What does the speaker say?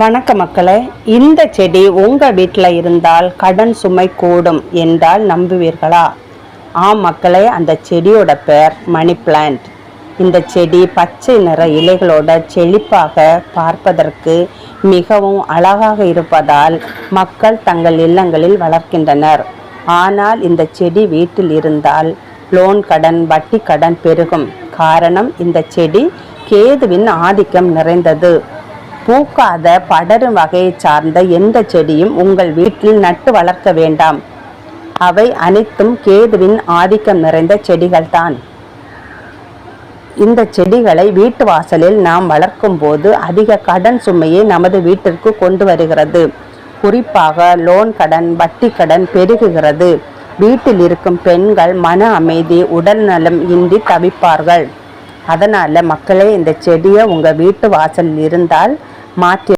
வணக்க மக்களே இந்த செடி உங்கள் வீட்டில் இருந்தால் கடன் சுமை கூடும் என்றால் நம்புவீர்களா? ஆம் மக்களே அந்த செடியோட பெயர் மணி பிளான்ட். இந்த செடி பச்சை நிற இலைகளோட செழிப்பாக பார்ப்பதற்கு மிகவும் அழகாக இருப்பதால் மக்கள் தங்கள் இல்லங்களில் வளர்க்கின்றனர். ஆனால் இந்த செடி வீட்டில் இருந்தால் லோன் கடன் வட்டி கடன் பெருகும். காரணம் இந்த செடி கேதுவின் ஆதிக்கம் நிறைந்தது. பூக்காத படரும் வகையை சார்ந்த எந்த செடியும் உங்கள் வீட்டில் நட்டு வளர்க்க வேண்டாம். அவை அனைத்தும் கேதுவின் ஆதிக்கம் நிறைந்த செடிகள்தான். இந்த செடிகளை வீட்டு வாசலில் நாம் வளர்க்கும் போது அதிக கடன் சுமையை நமது வீட்டிற்கு கொண்டு வருகிறது. குறிப்பாக லோன் கடன் வட்டி கடன் பெருகுகிறது. வீட்டில் இருக்கும் பெண்கள் மன அமைதி உடல் நலம் இன்றி தவிப்பார்கள். அதனால் மக்களே இந்த செடியை உங்கள் வீட்டு வாசலில் இருந்தால் മാറ്റി